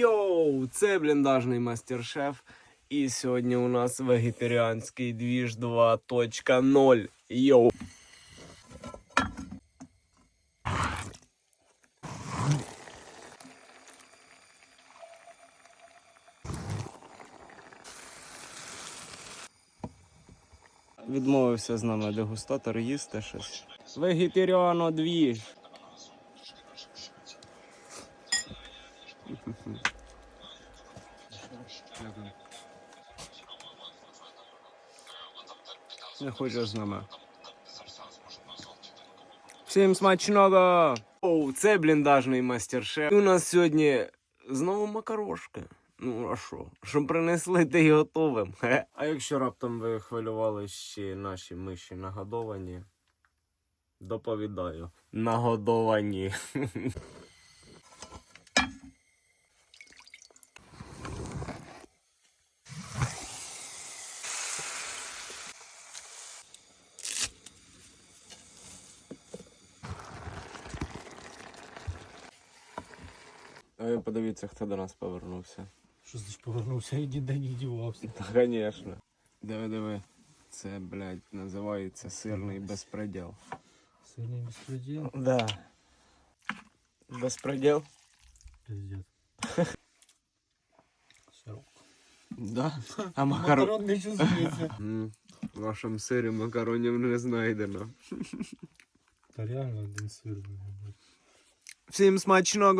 Йоу, це бліндажний мастер-шеф. І сьогодні у нас вегетаріанський двіж 2.0. Йоу. Відмовився з нами дегустатор їсти щось. Вегетаріано двіж. Не хочеш з нами. Всім смачного! Оу, це бліндажний мастер-шеф. І У нас сьогодні знову макарошки. Ну, а що? Що принесли, те й готовим. Хе. А якщо раптом ви хвилювали ще наші миші нагодовані, доповідаю. Нагодовані. А ви подивіться, хто до нас повернувся. Що значить повернувся і ніде не дівався. Та, конечно. Диви, диви. Це, блядь, називається сирний безпреділ. Сильний безпреділ. Да. Безпреділ? Пиздец. Сироп. Да. А макарон. Макарон не чувствується. М, В вашому сирі макаронів не знайдено. Та реально один сир. блядь. Всім смачного!